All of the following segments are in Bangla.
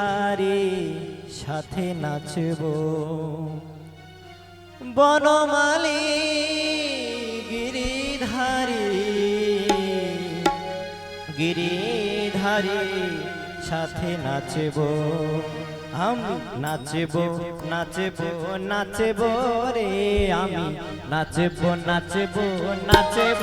হারি সাথে নাচব। বনমালি, গিরিধারি গিরিধারি সাথে নাচব। আমি নাচব নাচব নাচব রে, আমি নাচব নাচব নাচব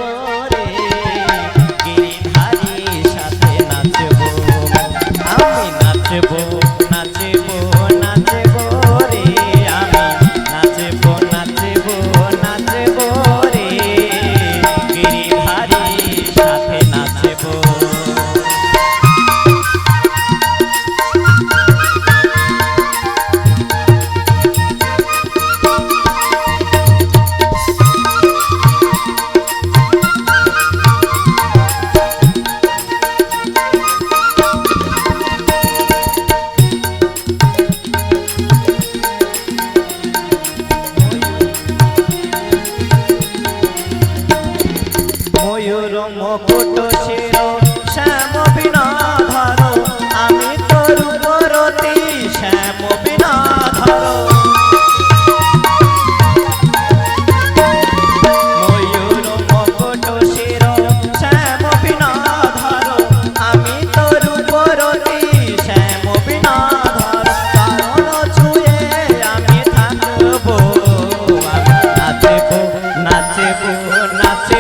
নাচে বউ নাচে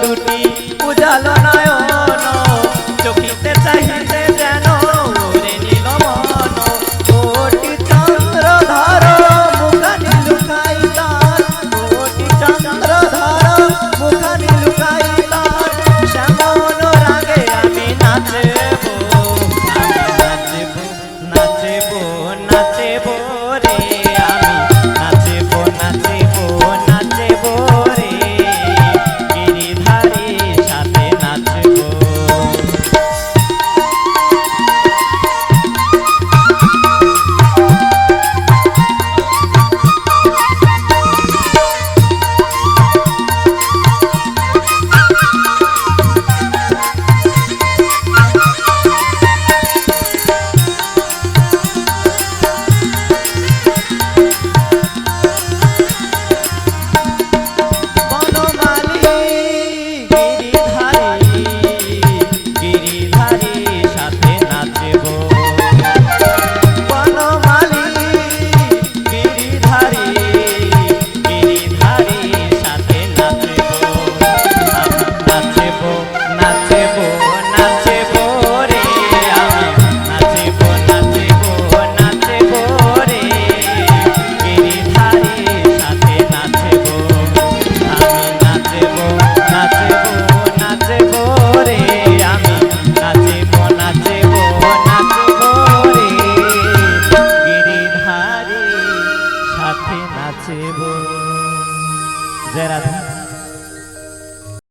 দুটি। উজালো নয়